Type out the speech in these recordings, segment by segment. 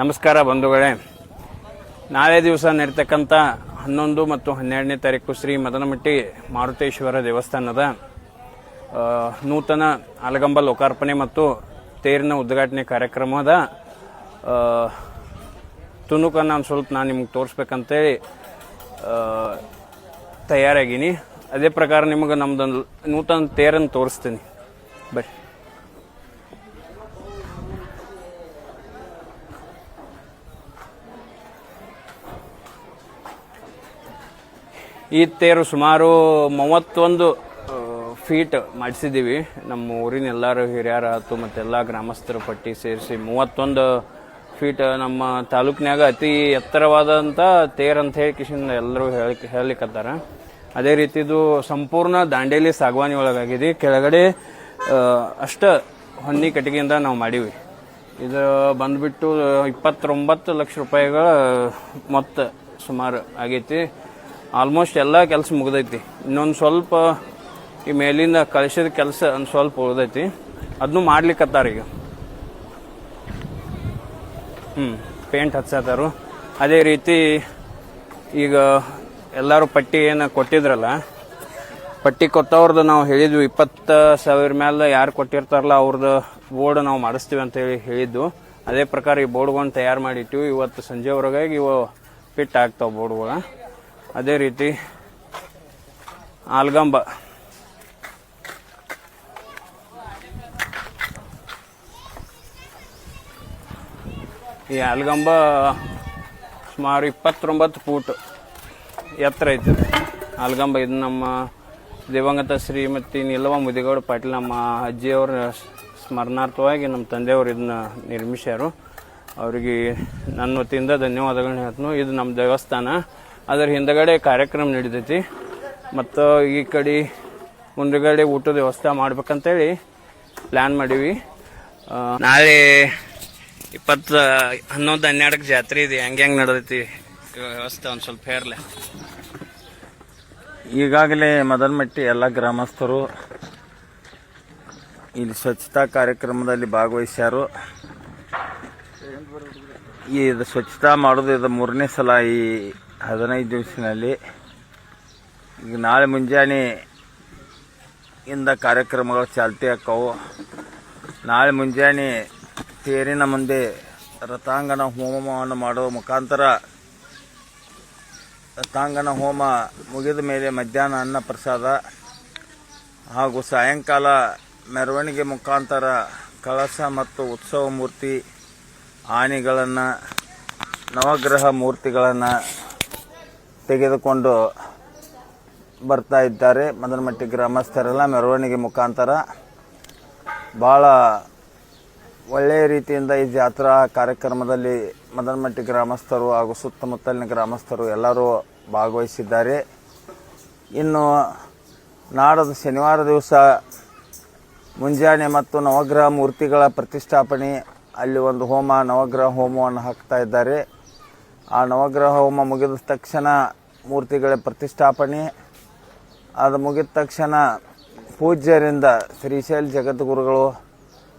ನಮಸ್ಕಾರ ಬಂಧುಗಳೇ. ನಾಳೆ ದಿವಸ ನಡೀತಕ್ಕಂಥ ಹನ್ನೊಂದು ಮತ್ತು ಹನ್ನೆರಡನೇ ತಾರೀಕು ಶ್ರೀ ಮದನಮಟ್ಟಿ ಮಾರುತೇಶ್ವರ ದೇವಸ್ಥಾನದ ನೂತನ ಅಲಗಂಬ ಲೋಕಾರ್ಪಣೆ ಮತ್ತು ತೇರಿನ ಉದ್ಘಾಟನೆ ಕಾರ್ಯಕ್ರಮದ ತುಣುಕನ್ನು ಒಂದು ಸ್ವಲ್ಪ ನಾನು ನಿಮ್ಗೆ ತೋರಿಸ್ಬೇಕಂತೇಳಿ ತಯಾರಾಗೀನಿ. ಅದೇ ಪ್ರಕಾರ ನಿಮಗೆ ನಮ್ಮದೊಂದು ನೂತನ ತೇರನ್ನು ತೋರಿಸ್ತೀನಿ. ಬರ್ರಿ. ಈ ತೇರು ಸುಮಾರು ಮೂವತ್ತೊಂದು ಫೀಟ್ ಮಾಡಿಸಿದ್ದೀವಿ. ನಮ್ಮ ಊರಿನ ಎಲ್ಲರೂ ಹಿರಿಯರ ಮತ್ತು ಮತ್ತೆಲ್ಲ ಗ್ರಾಮಸ್ಥರ ಪಟ್ಟಿ ಸೇರಿಸಿ ಮೂವತ್ತೊಂದು ಫೀಟ್ ನಮ್ಮ ತಾಲೂಕಿನಾಗ ಅತಿ ಎತ್ತರವಾದಂಥ ತೇರು ಅಂತ ಹೇಳಿ ಕಿಶನ್ ಎಲ್ಲರೂ ಹೇಳಿ ಹೇಳಲಿಕ್ಕತ್ತಾರ ಅದೇ ರೀತಿದು ಸಂಪೂರ್ಣ ದಾಂಡೇಲಿ ಸಾಗವಾನಿ ಒಳಗಾಗಿದೆ. ಕೆಳಗಡೆ ಅಷ್ಟ ಹೊನ್ನಿ ಕಟ್ಟಿಗೆಯಿಂದ ನಾವು ಮಾಡೀವಿ. ಇದು ಬಂದ್ಬಿಟ್ಟು ಇಪ್ಪತ್ತೊಂಬತ್ತು ಲಕ್ಷ ರೂಪಾಯಿಗಳ ಮೊತ್ತ ಸುಮಾರು ಆಗೈತಿ. ಆಲ್ಮೋಸ್ಟ್ ಎಲ್ಲ ಕೆಲಸ ಮುಗ್ದೈತಿ. ಇನ್ನೊಂದು ಸ್ವಲ್ಪ ಈ ಮೇಲಿಂದ ಕಳಿಸಿದ ಕೆಲಸ ಒಂದು ಸ್ವಲ್ಪ ಉಳ್ದೈತಿ. ಅದನ್ನು ಮಾಡ್ಲಿಕ್ಕತ್ತಾರ ಈಗ. ಹ್ಞೂ ಪೇಂಟ್ ಹಚ್ಚತ್ತಾರು ಅದೇ ರೀತಿ ಈಗ ಎಲ್ಲರೂ ಪಟ್ಟಿ ಏನು ಕೊಟ್ಟಿದ್ರಲ್ಲ, ಪಟ್ಟಿ ಕೊಟ್ಟವ್ರದ್ದು ನಾವು ಹೇಳಿದ್ವಿ. ಇಪ್ಪತ್ತು ಸಾವಿರ ಮೇಲೆ ಯಾರು ಕೊಟ್ಟಿರ್ತಾರಲ್ಲ ಅವ್ರದ್ದು ಬೋರ್ಡ್ ನಾವು ಮಾಡಿಸ್ತೀವಿ ಅಂತ ಹೇಳಿ ಹೇಳಿದ್ದು. ಅದೇ ಪ್ರಕಾರ ಈ ಬೋರ್ಡ್ಗಳನ್ನು ತಯಾರು ಮಾಡಿಟ್ಟಿವಿ. ಇವತ್ತು ಸಂಜೆವರೆಗಾಗಿ ಇವು ಫಿಟ್ ಆಗ್ತಾವೆ ಬೋರ್ಡ್ಗಳು ಅದೇ ರೀತಿ ಆಲ್ಗಂಬ. ಈ ಆಲ್ಗಂಬ ಸುಮಾರು ಇಪ್ಪತ್ತೊಂಬತ್ತು ಫೂಟ್ ಎತ್ತರ ಐತೆ. ಆಲ್ಗಂಬ ಇದು ನಮ್ಮ ದಿವಂಗತ ಶ್ರೀಮತಿ ನಿಲವ ಮುದಿಗೌಡ ಪಾಟೀಲ್ ನಮ್ಮ ಅಜ್ಜಿಯವರ ಸ್ಮರಣಾರ್ಥವಾಗಿ ನಮ್ಮ ತಂದೆಯವರು ಇದನ್ನ ನಿರ್ಮಿಸ್ಯಾರು. ಅವರಿಗೆ ನನ್ನ ವತಿಯಿಂದ ಧನ್ಯವಾದಗಳನ್ನ ಹೇಳ್ತನು. ಇದು ನಮ್ಮ ದೇವಸ್ಥಾನ. ಅದರ ಹಿಂದಗಡೆ ಕಾರ್ಯಕ್ರಮ ನಡೀತೈತಿ. ಮತ್ತು ಈ ಕಡೆ ಮುಂದಗಡೆ ಊಟದ ವ್ಯವಸ್ಥೆ ಮಾಡ್ಬೇಕಂತೇಳಿ ಪ್ಲ್ಯಾನ್ ಮಾಡೀವಿ. ನಾಳೆ ಇಪ್ಪತ್ತು, ಹನ್ನೊಂದು, ಹನ್ನೆರಡಕ್ಕೆ ಜಾತ್ರೆ ಇದೆ. ಹೆಂಗೆ ಹೆಂಗೆ ನಡೆದೈತಿ ವ್ಯವಸ್ಥೆ ಒಂದು ಸ್ವಲ್ಪ ಹೇರ್ಲೆ. ಈಗಾಗಲೇ ಮದನಮಟ್ಟಿ ಎಲ್ಲ ಗ್ರಾಮಸ್ಥರು ಇಲ್ಲಿ ಸ್ವಚ್ಛತಾ ಕಾರ್ಯಕ್ರಮದಲ್ಲಿ ಭಾಗವಹಿಸ್ಯಾರು. ಈ ಇದು ಸ್ವಚ್ಛತಾ ಮಾಡೋದು ಇದು ಮೂರನೇ ಸಲ ಈ ಹದಿನೈದು ದಿವಸದಲ್ಲಿ ಈಗ ನಾಳೆ ಮುಂಜಾನೆ ಇಂದ ಕಾರ್ಯಕ್ರಮಗಳು ಚಾಲ್ತಿ ಆಕ್ಕವು ನಾಳೆ ಮುಂಜಾನೆ ತೇರಿನ ಮುಂದೆ ರಥಾಂಗಣ ಹೋಮವನ್ನು ಮಾಡುವ ಮುಖಾಂತರ ರಥಾಂಗಣ ಹೋಮ ಮುಗಿದ ಮೇಲೆ ಮಧ್ಯಾಹ್ನ ಅನ್ನ ಪ್ರಸಾದ ಹಾಗೂ ಸಾಯಂಕಾಲ ಮೆರವಣಿಗೆ ಮುಖಾಂತರ ಕಳಸ ಮತ್ತು ಉತ್ಸವ ಮೂರ್ತಿ ಆನೆಗಳನ್ನು, ನವಗ್ರಹ ಮೂರ್ತಿಗಳನ್ನು ತೆಗೆದುಕೊಂಡು ಬರ್ತಾ ಇದ್ದಾರೆ. ಮದನಮಟ್ಟಿ ಗ್ರಾಮಸ್ಥರೆಲ್ಲ ಮೆರವಣಿಗೆ ಮುಖಾಂತರ ಭಾಳ ಒಳ್ಳೆಯ ರೀತಿಯಿಂದ ಈ ಜಾತ್ರಾ ಕಾರ್ಯಕ್ರಮದಲ್ಲಿ ಮದನಮಟ್ಟಿ ಗ್ರಾಮಸ್ಥರು ಹಾಗೂ ಸುತ್ತಮುತ್ತಲಿನ ಗ್ರಾಮಸ್ಥರು ಎಲ್ಲರೂ ಭಾಗವಹಿಸಿದ್ದಾರೆ. ಇನ್ನು ನಾಡದ ಶನಿವಾರ ದಿವಸ ಮುಂಜಾನೆ ಮತ್ತು ನವಗ್ರಹ ಮೂರ್ತಿಗಳ ಪ್ರತಿಷ್ಠಾಪನೆ. ಅಲ್ಲಿ ಒಂದು ಹೋಮ, ನವಗ್ರಹ ಹೋಮವನ್ನು ಹಾಕ್ತಾ ಇದ್ದಾರೆ. ಆ ನವಗ್ರಹ ಹೋಮ ಮುಗಿದ ತಕ್ಷಣ ಮೂರ್ತಿಗಳ ಪ್ರತಿಷ್ಠಾಪನೆ. ಅದು ಮುಗಿದ ತಕ್ಷಣ ಪೂಜ್ಯರಿಂದ ಶ್ರೀಶೈಲ್ ಜಗದ್ಗುರುಗಳು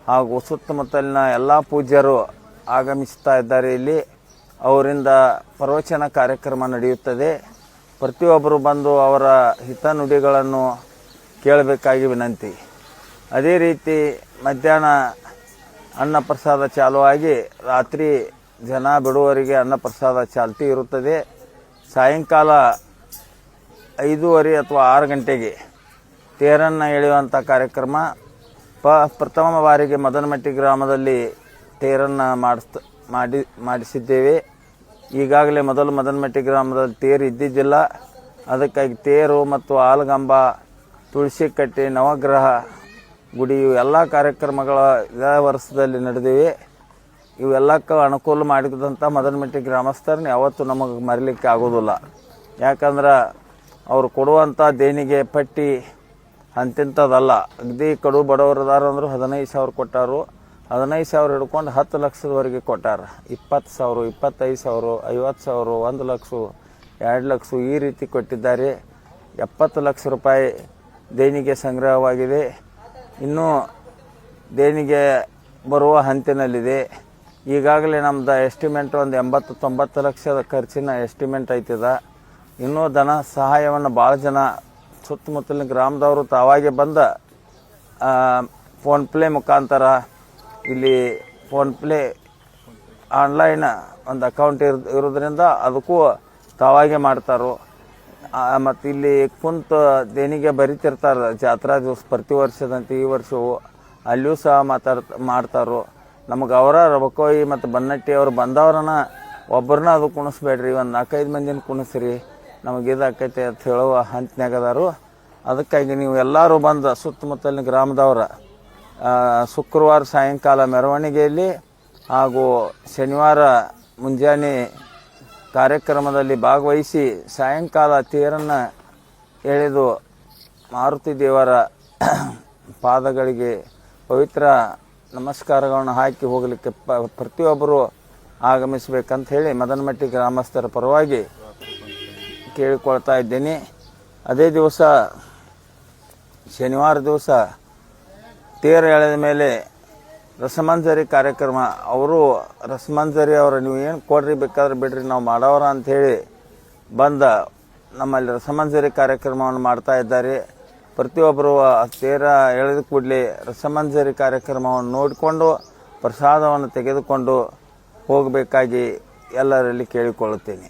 ಹಾಗೂ ಸುತ್ತಮುತ್ತಲಿನ ಎಲ್ಲ ಪೂಜ್ಯರು ಆಗಮಿಸ್ತಾ ಇದ್ದಾರೆ. ಇಲ್ಲಿ ಅವರಿಂದ ಪ್ರವಚನ ಕಾರ್ಯಕ್ರಮ ನಡೆಯುತ್ತದೆ. ಪ್ರತಿಯೊಬ್ಬರು ಬಂದು ಅವರ ಹಿತನುಡಿಗಳನ್ನು ಕೇಳಬೇಕಾಗಿ ವಿನಂತಿ. ಅದೇ ರೀತಿ ಮಧ್ಯಾಹ್ನ ಅನ್ನ ಪ್ರಸಾದ ಚಾಲುವಾಗಿ ರಾತ್ರಿ ಜನ ಬಿಡುವರಿಗೆ ಅನ್ನ ಪ್ರಸಾದ ಚಾಲ್ತಿ ಇರುತ್ತದೆ. ಸಾಯಂಕಾಲ ಐದೂವರೆ ಅಥವಾ ಆರು ಗಂಟೆಗೆ ತೇರನ್ನು ಎಳೆಯುವಂಥ ಕಾರ್ಯಕ್ರಮ. ಪ, ಪ್ರಥಮ ಬಾರಿಗೆ ಮದನಮಟ್ಟಿ ಗ್ರಾಮದಲ್ಲಿ ತೇರನ್ನು ಮಾಡಿಸ್ತ, ಮಾಡಿ, ಮಾಡಿಸಿದ್ದೇವೆ. ಈಗಾಗಲೇ ಮೊದಲು ಮದನಮಟ್ಟಿ ಗ್ರಾಮದಲ್ಲಿ ತೇರು ಇದ್ದಿದ್ದಿಲ್ಲ. ಅದಕ್ಕಾಗಿ ತೇರು ಮತ್ತು ಆಲಗಂಬ ತುಳಸಿ ಕಟ್ಟೆ ನವಗ್ರಹ ಗುಡಿ ಎಲ್ಲ ಕಾರ್ಯಕ್ರಮಗಳ ವರ್ಷದಲ್ಲಿ ನಡೆದಿವೆ. ಇವೆಲ್ಲಕ್ಕೂ ಅನುಕೂಲ ಮಾಡಿದಂಥ ಮದನಮಟ್ಟಿ ಗ್ರಾಮಸ್ಥರನ್ನ ಯಾವತ್ತೂ ನಮಗೆ ಮರಿಲಿಕ್ಕೆ ಆಗೋದಿಲ್ಲ. ಯಾಕಂದ್ರೆ ಅವರು ಕೊಡುವಂಥ ದೇಣಿಗೆ, ಪಟ್ಟಿ ಅಂತಿಂಥದ್ದಲ್ಲ. ಅಗದಿ ಕಡು ಬಡವರದಾರು ಅಂದ್ರೆ ಹದಿನೈದು ಸಾವಿರ ಕೊಟ್ಟಾರು. ಹದಿನೈದು ಸಾವಿರ ಹಿಡ್ಕೊಂಡು ಹತ್ತು ಲಕ್ಷದವರೆಗೆ ಕೊಟ್ಟಾರ. ಇಪ್ಪತ್ತು ಸಾವಿರ, ಇಪ್ಪತ್ತೈದು ಸಾವಿರ, ಐವತ್ತು ಸಾವಿರ, ಒಂದು ಲಕ್ಷ, ಎರಡು ಲಕ್ಷ ಈ ರೀತಿ ಕೊಟ್ಟಿದ್ದಾರೆ. ಎಪ್ಪತ್ತು ಲಕ್ಷ ರೂಪಾಯಿ ದೇಣಿಗೆ ಸಂಗ್ರಹವಾಗಿದೆ. ಇನ್ನೂ ದೇಣಿಗೆ ಬರುವ ಹಂತಿನಲ್ಲಿದೆ. ಈಗಾಗಲೇ ನಮ್ದು ಎಸ್ಟಿಮೇಟ್ ಒಂದು ಎಂಬತ್ತು ತೊಂಬತ್ತು ಲಕ್ಷದ ಖರ್ಚಿನ ಎಸ್ಟಿಮೇಟ್ ಐತಿದ. ಇನ್ನೂ ಧನ ಸಹಾಯವನ್ನು ಭಾಳ ಜನ ಸುತ್ತಮುತ್ತಲಿನ ಗ್ರಾಮದವರು ತಾವಾಗೆ ಬಂದ ಫೋನ್ಪ್ಲೇ ಮುಖಾಂತರ ಇಲ್ಲಿ ಫೋನ್ಪ್ಲೇ ಆನ್ಲೈನ್ ಒಂದು ಅಕೌಂಟ್ ಇರ್, ಇರೋದ್ರಿಂದ ಅದಕ್ಕೂ ತಾವಾಗೆ ಮಾಡ್ತಾರೋ. ಮತ್ತು ಇಲ್ಲಿ ಕುಂತು ದೇಣಿಗೆ ಬರಿತಿರ್ತಾರೆ ಜಾತ್ರಾ ದಿವಸ ಪ್ರತಿ ವರ್ಷದಂತೆ ಈ ವರ್ಷವು. ಅಲ್ಲಿಯೂ ಸಹ ಮಾತಾಡ್ ಮಾಡ್ತಾರೋ. ನಮಗೆ ಅವರ, ರಬಕೋಯಿ ಮತ್ತು ಬನ್ನಟ್ಟಿ ಅವರು ಬಂದವ್ರನ್ನ ಒಬ್ಬರನ್ನ ಅದು ಕುಣಿಸ್ಬೇಡ್ರಿ, ಒಂದು ನಾಲ್ಕೈದು ಮಂದಿನ ಕುಣಿಸ್ರಿ, ನಮಗೆ ಇದಾಕೈತೆ ಅಂತ ಹೇಳುವ ಹಂತನಾಗದಾರು ಅದಕ್ಕಾಗಿ ನೀವು ಎಲ್ಲರೂ ಬಂದು ಸುತ್ತಮುತ್ತಲಿನ ಗ್ರಾಮದವರ ಶುಕ್ರವಾರ ಸಾಯಂಕಾಲ ಮೆರವಣಿಗೆಯಲ್ಲಿ ಹಾಗೂ ಶನಿವಾರ ಮುಂಜಾನೆ ಕಾರ್ಯಕ್ರಮದಲ್ಲಿ ಭಾಗವಹಿಸಿ ಸಾಯಂಕಾಲ ತೇರನ್ನು ಎಳೆದು ಮಾರುತಿ ದೇವರ ಪಾದಗಳಿಗೆ ಪವಿತ್ರ ನಮಸ್ಕಾರಗಳನ್ನು ಹಾಕಿ ಹೋಗಲಿಕ್ಕೆ ಪ, ಪ್ರತಿಯೊಬ್ಬರು ಆಗಮಿಸಬೇಕಂತ ಹೇಳಿ ಮದನಮಟ್ಟಿ ಗ್ರಾಮಸ್ಥರ ಪರವಾಗಿ ಕೇಳಿಕೊಳ್ತಾ ಇದ್ದೀನಿ. ಅದೇ ದಿವಸ, ಶನಿವಾರ ದಿವಸ ತೇರ ಎಳೆದ ಮೇಲೆ ರಸಮಂಜರಿ ಕಾರ್ಯಕ್ರಮ. ಅವರು ರಸಮಂಜರಿ ಅವರ, ನೀವು ಏನು ಕೊಡ್ರಿ, ಬೇಕಾದ್ರೆ ಬಿಡ್ರಿ, ನಾವು ಅಂತ ಅಂಥೇಳಿ ಬಂದ ನಮ್ಮಲ್ಲಿ ರಸಮಂಜರಿ ಕಾರ್ಯಕ್ರಮವನ್ನು ಮಾಡ್ತಾ ಇದ್ದಾರೆ. ಪ್ರತಿಯೊಬ್ಬರು ತೇರ ಎಳೆದ ಕೂಡಲೇ ರಸಮಂಜರಿ ಕಾರ್ಯಕ್ರಮವನ್ನು ನೋಡಿಕೊಂಡು ಪ್ರಸಾದವನ್ನು ತೆಗೆದುಕೊಂಡು ಹೋಗಬೇಕಾಗಿ ಎಲ್ಲರಲ್ಲಿ ಕೇಳಿಕೊಳ್ಳುತ್ತೇನೆ.